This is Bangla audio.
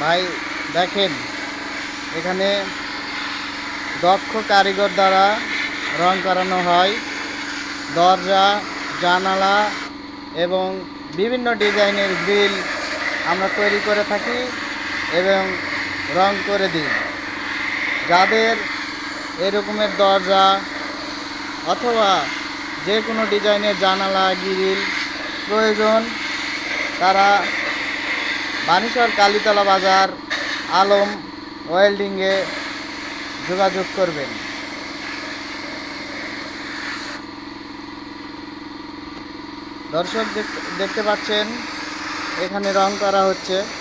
ভাই, দেখেন এখানে দক্ষ কারিগর দ্বারা রং করানো হয়। দরজা, জানালা এবং বিভিন্ন ডিজাইনের গ্রিল আমরা তৈরি করে থাকি এবং রং করে দিই। যাদের এরকমের দরজা অথবা যে কোনো ডিজাইনের জানালা, গ্রিল প্রয়োজন, তারা বানেশ্বর কালীতলা বাজার, আলম ওয়েল্ডিংয়ে যোগাযোগ করবেন। দর্শক দেখ- দেখতে পাচ্ছেন, এখানে রং করা হচ্ছে।